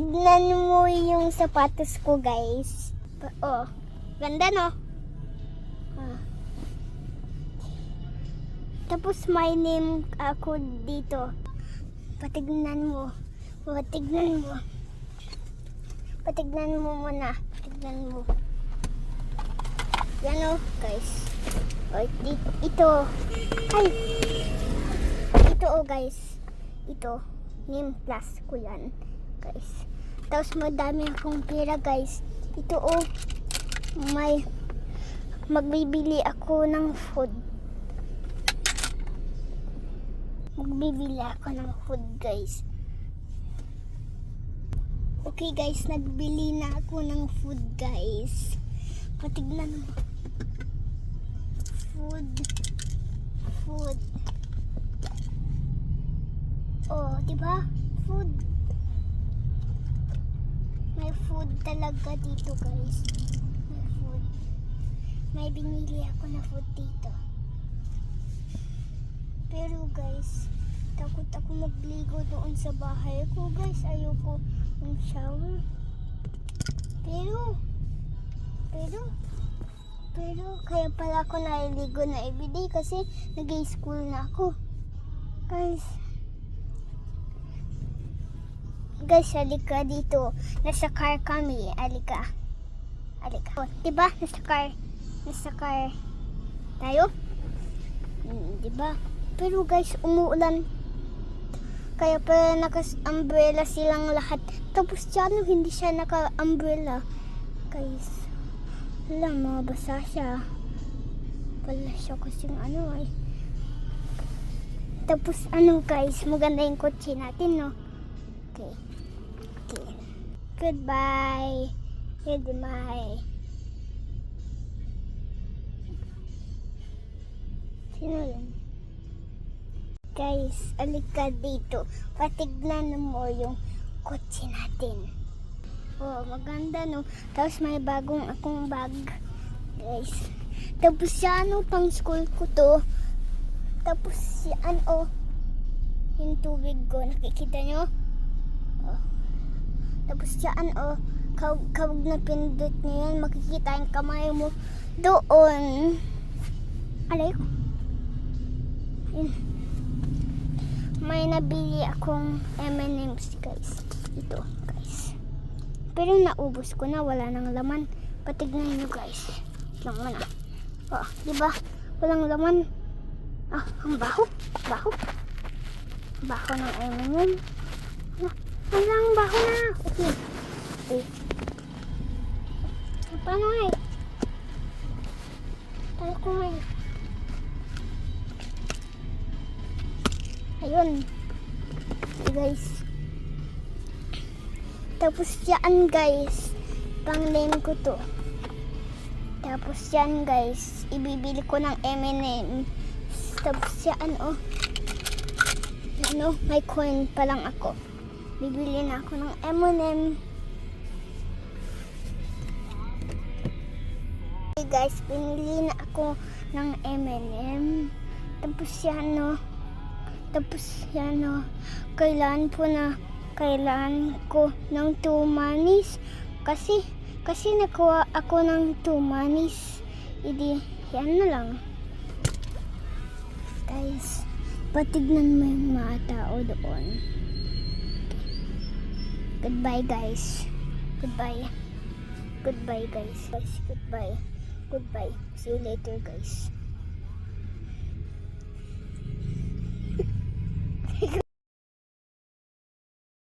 Tignan mo yung sapatos ko, guys. Oh, ganda, no? Ah. Tapos my name ako dito. Patignan mo. Patignan mo. Patignan mo muna. Patignan mo. Yan o, guys. O, di- ito. Ay! Ito o, guys. Ito. Name plus ko yan, guys. Tapos madami akong pera, guys. Ito o. May magbibili ako ng food. Magbibili ako ng food, guys. Okay, guys. Nagbili na ako ng food, guys. Patignan mo. Food. Food. Oh, di ba? Food. May food talaga dito, guys. May food. May binili ako na food dito. Pero guys, takot ako magligo doon sa bahay ko, guys. Ayoko ng shower. Pero, pero, pero, kaya pala ako naliligo na everyday kasi nag-school na ako. Guys, guys, halika dito. Nasa car kami. Halika. Halika. Oh, diba? Nasa car. Nasa car. Tayo? Hmm, diba? Pero guys, umuulan. Kaya pala naka-umbrella silang lahat. Tapos siya, hindi siya naka-umbrella. Guys, wala, mabasa siya. Wala siya kasing ano ay. Tapos ano guys, maganda yung kotse natin, no? Okay. Goodbye. Goodbye. Sino yun? Guys, alika dito. Patignan mo yung kotse natin. Oh, maganda no. Tapos may bagong akong bag. Guys. Tapos yan oh, pang school ko to. Tapos yan oh. Yung tubig ko. Nakikita nyo? Oh. Tapos yan oh. Kawag, na pindot nyo yan. Makikita yung kamay mo doon. Alay ko. Yun. May nabili akong M&M's guys. Ito guys. Pero naubos ko na. Wala nang laman. Patignan nyo guys. Laman na. Oh, di ba? Walang laman. Ah, ang baho. Baho. Baho ng M&M. Walang baho na. Okay. Okay. Paano nga eh? Tayo ko nga eh. Ayun. Okay, guys. Tapos yan guys. Pang name ko to. Tapos yan guys. Ibibili ko ng M&M. Tapos yan oh. Ano, may coin pa lang ako. Bibili na ako ng M&M. Okay guys, pinili na ako ng M&M. Tapos yan oh. Tapos yan o, kailan po na, kailan ko ng two manis. Kasi, kasi nakuha ako ng two manis. Hindi, yan na lang. Guys, patignan mo yung mga tao doon. Goodbye guys. Goodbye. Goodbye guys. Guys, goodbye. Goodbye. See you later guys.